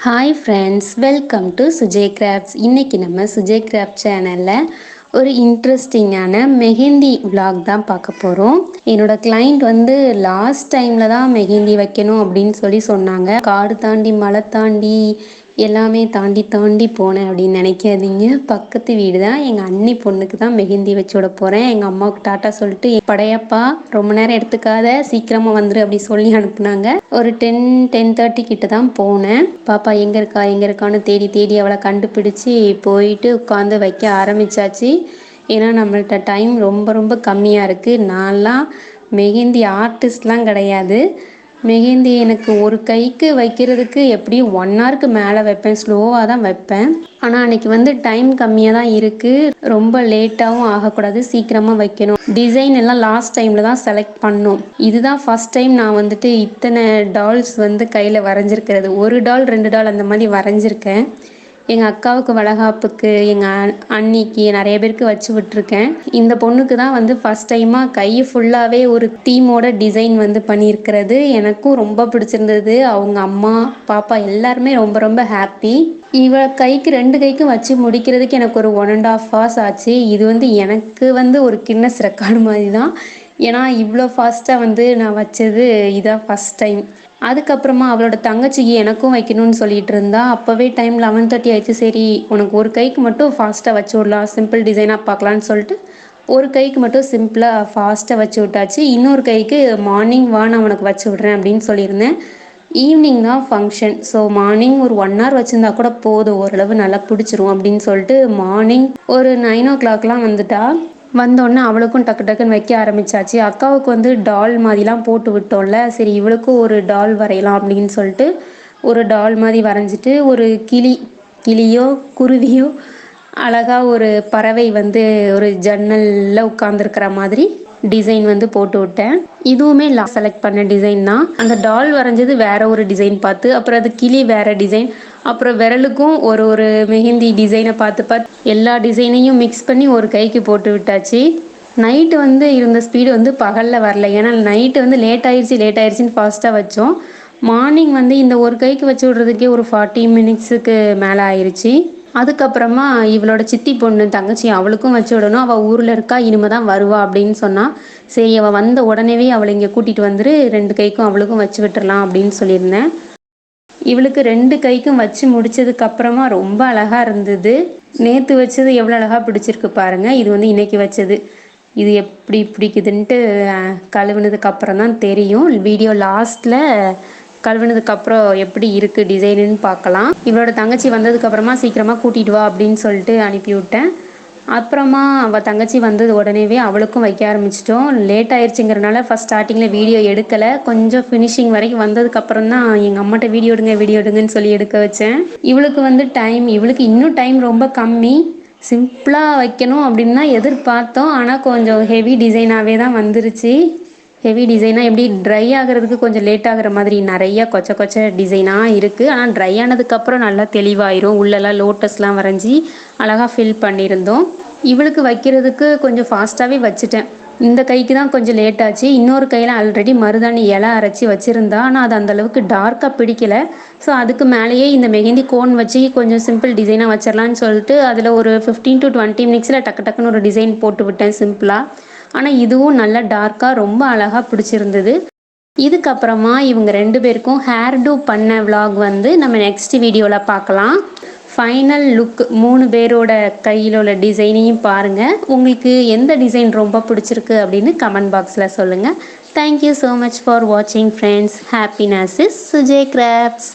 Hi friends welcome to Sujay crafts இன்றைக்கி நம்ம Sujay craft சேனலில் ஒரு இன்ட்ரெஸ்டிங்கான மெஹந்தி விலாக் தான் பார்க்க போகிறோம் என்னோட கிளைண்ட் வந்து லாஸ்ட் டைமில் தான் மெஹந்தி வைக்கணும் அப்படின்னு சொல்லி சொன்னாங்க. காடு தாண்டி மலை தாண்டி எல்லாமே தாண்டி தாண்டி போனேன் அப்படின்னு நினைக்காதீங்க. பக்கத்து வீடு தான் எங்கள் அண்ணி பொண்ணுக்கு தான் மெஹந்தி வச்சு விட போகிறேன் எங்கள் அம்மாவுக்கு டாட்டா சொல்லிட்டு படையப்பா ரொம்ப நேரம் எடுத்துக்காத சீக்கிரமாக வந்துரு அப்படி சொல்லி அனுப்புனாங்க. ஒரு டென் டென் தேர்ட்டி கிட்ட தான் போனேன். பாப்பா எங்கே இருக்கா? எங்கே இருக்கான்னு தேடி தேடி அவளை கண்டுபிடிச்சி போயிட்டு உட்காந்து வைக்க ஆரம்பிச்சாச்சு. ஏன்னா நம்மள்கிட்ட டைம் ரொம்ப ரொம்ப கம்மியாக இருக்குது நான்லாம் மெஹந்தி ஆர்டிஸ்ட்லாம் கிடையாது. மெஹந்தி எனக்கு ஒரு கைக்கு வைக்கிறதுக்கு எப்படியும் ஒன் ஹவருக்கு மேலே வைப்பேன்? ஸ்லோவாக தான் வைப்பேன். ஆனால் அன்னைக்கு வந்து டைம் கம்மியாக தான் இருக்குது ரொம்ப லேட்டாகவும் ஆகக்கூடாது. சீக்கிரமாக வைக்கணும். டிசைன் எல்லாம் லாஸ்ட் டைமில் தான் செலக்ட் பண்ணோம். இதுதான் ஃபஸ்ட் டைம் நான் வந்துட்டு இத்தனை டால்ஸ் வந்து கையில் வரைஞ்சிருக்கிறது. ஒரு டால் ரெண்டு டால் அந்த மாதிரி வரைஞ்சிருக்கேன். எங்கள் அக்காவுக்கு வளகாப்புக்கு எங்கள் அண்ணிக்கு நிறைய பேருக்கு வச்சு விட்டுருக்கேன். இந்த பொண்ணுக்கு தான் வந்து ஃபஸ்ட் டைமாக கை ஃபுல்லாகவே ஒரு தீமோட டிசைன் வந்து பண்ணியிருக்கிறது. எனக்கும் ரொம்ப பிடிச்சிருந்தது. அவங்க அம்மா பாப்பா எல்லாருமே ரொம்ப ரொம்ப ஹாப்பி இவ கைக்கு ரெண்டு கைக்கும் வச்சு முடிக்கிறதுக்கு எனக்கு ஒரு ஒன் அண்ட் ஆஃப் ஹார்ஸ் ஆச்சு. இது வந்து எனக்கு வந்து ஒரு கின்னஸ் ரெக்கார்டு மாதிரி தான். ஏன்னா இவ்வளோ ஃபாஸ்ட்டாக வந்து நான் வச்சது இதான் ஃபஸ்ட் டைம் அதுக்கப்புறமா அவளோட தங்கச்சிக்கு எனக்கும் வைக்கணும்னு சொல்லிட்டு இருந்தா அப்போவே டைம் லெவன் தேர்ட்டி ஆயிடுச்சு. சரி உனக்கு ஒரு கைக்கு மட்டும் ஃபாஸ்ட்டாக வச்சு விடலாம் சிம்பிள் டிசைனாக பார்க்கலான்னு சொல்லிட்டு ஒரு கைக்கு மட்டும் சிம்பிளாக ஃபாஸ்ட்டாக வச்சு விட்டாச்சு. இன்னொரு கைக்கு மார்னிங் வா நான் உனக்கு வச்சு விட்றேன் அப்படின்னு சொல்லியிருந்தேன். ஈவினிங் தான் ஃபங்க்ஷன் ஸோ மார்னிங் ஒரு ஒன் ஹவர் வச்சுருந்தா கூட போதும் ஓரளவு நல்லா பிடிச்சிரும் அப்படின்னு சொல்லிட்டு மார்னிங் ஒரு நைன் ஓ கிளாக்லாம் வந்துட்டா வந்தோடனே அவளுக்கும் டக்கு டக்குன்னு வைக்க ஆரம்பிச்சாச்சு. அக்காவுக்கு வந்து டால் மாதிரிலாம் போட்டு விட்டோம்ல சரி இவளுக்கும் ஒரு டால் வரையலாம் அப்படின்னு சொல்லிட்டு ஒரு டால் மாதிரி வரைஞ்சிட்டு ஒரு கிளி கிளியோ குருவியோ அழகாக ஒரு பறவை வந்து ஒரு ஜன்னலில் உட்காந்துருக்கிற மாதிரி டிசைன் வந்து போட்டு விட்டேன். இதுவுமே லா செலக்ட் பண்ண டிசைன் தான். அந்த டால் வரைஞ்சது வேற ஒரு டிசைன் பார்த்து அப்புறம் அது கிளி வேற டிசைன். அப்புறம் விரலுக்கும் ஒரு ஒரு மெஹந்தி டிசைனை பார்த்து பார்த்து எல்லா டிசைனையும் மிக்ஸ் பண்ணி ஒரு கைக்கு போட்டு விட்டாச்சு. நைட்டு வந்து இருந்த ஸ்பீடு வந்து பகலில் வரல. ஏன்னா நைட்டு வந்து லேட் ஆயிடுச்சு லேட் ஆயிடுச்சின்னு ஃபாஸ்ட்டாக வச்சோம். மார்னிங் வந்து இந்த ஒரு கைக்கு வச்சு விட்றதுக்கே ஒரு ஃபார்ட்டி மினிட்ஸுக்கு மேலே ஆயிடுச்சு அதுக்கப்புறமா இவளோட சித்தி பொண்ணு தங்கச்சி அவளுக்கும் வச்சு விடணும். அவள் ஊரில் இருக்கா இனிமே தான் வருவா அப்படின்னு சொன்னான் சரி அவள் வந்த உடனேவே அவளை இங்கே கூட்டிகிட்டு வந்துரு ரெண்டு கைக்கும் அவளுக்கும் வச்சு விட்டுறலாம் அப்படின்னு சொல்லியிருந்தேன். இவளுக்கு ரெண்டு கைக்கும் வச்சு முடிச்சதுக்கு அப்புறமா ரொம்ப அழகா இருந்தது. நேற்று வச்சது எவ்வளோ அழகா பிடிச்சிருக்கு பாருங்க. இது வந்து இன்னைக்கு வச்சது. இது எப்படி பிடிக்குதுன்ட்டு கழுவுனதுக்கு அப்புறம் தான் தெரியும். வீடியோ லாஸ்ட்ல கழுவுனதுக்கு அப்புறம் எப்படி இருக்கு டிசைனுன்னு பார்க்கலாம். இவளோட தங்கச்சி வந்ததுக்கு அப்புறமா சீக்கிரமா கூட்டிட்டு வா அப்படின்னு சொல்லிட்டு அனுப்பி விட்டேன் அப்புறமா அவள் தங்கச்சி வந்தது உடனேவே அவளுக்கும் வைக்க ஆரம்பிச்சிட்டோம். லேட் ஆயிடுச்சுங்கிறனால ஃபஸ்ட் ஸ்டார்டிங்கில் வீடியோ எடுக்கலை. கொஞ்சம் ஃபினிஷிங் வரைக்கும் வந்ததுக்கு அப்புறம் தான் எங்கள் அம்மாட்ட வீடியோ எடுங்க வீடியோ எடுங்கன்னு சொல்லி எடுக்க வச்சேன். இவளுக்கு வந்து டைம் இவளுக்கு இன்னும் டைம் ரொம்ப கம்மி. சிம்பிளாக வைக்கணும் அப்படின்னு தான் எதிர்பார்த்தோம். ஆனால் கொஞ்சம் ஹெவி டிசைனாகவே தான் வந்துருச்சு. ஹெவி டிசைனாக எப்படி ட்ரை ஆகிறதுக்கு கொஞ்சம் லேட் ஆகிற மாதிரி நிறைய கொச்ச கொச்ச டிசைனாக இருக்குது ஆனால் ட்ரை ஆனதுக்கப்புறம் நல்லா தெளிவாயிரும். உள்ளெல்லாம் லோட்டஸ்லாம் வரைஞ்சி அழகாக ஃபில் பண்ணியிருந்தோம். இவளுக்கு வைக்கிறதுக்கு கொஞ்சம் ஃபாஸ்ட்டாகவே வச்சுட்டேன். இந்த கைக்கு தான் கொஞ்சம் லேட் ஆச்சு. இன்னொரு கையில் ஆல்ரெடி மருதாணி இலை அரைச்சி வச்சுருந்தா ஆனால் அது அந்தளவுக்கு டார்க்காக பிடிக்கல. ஸோ அதுக்கு மேலேயே இந்த மெஹந்தி கோன் வச்சு கொஞ்சம் சிம்பிள் டிசைனாக வச்சிடலான்னு சொல்லிட்டு அதில் ஒரு ஃபிஃப்டீன் டு டுவெண்ட்டி மினிட்ஸில் டக்கு டக்குன்னு ஒரு டிசைன் போட்டு விட்டேன் சிம்பிளாக ஆனால் இதுவும் நல்ல டார்க்காக ரொம்ப அழகாக பிடிச்சிருந்தது. இதுக்கப்புறமா இவங்க ரெண்டு பேருக்கும் ஹேர் டூ பண்ண விலாக் வந்து நம்ம நெக்ஸ்ட் வீடியோவில் பார்க்கலாம். ஃபைனல் லுக் மூணு பேரோட கையில் உள்ள டிசைனையும் பாருங்கள் உங்களுக்கு எந்த டிசைன் ரொம்ப பிடிச்சிருக்கு அப்படின்னு கமெண்ட் பாக்ஸில் சொல்லுங்கள் thank you so much for வாட்சிங் friends happiness is Sujay crafts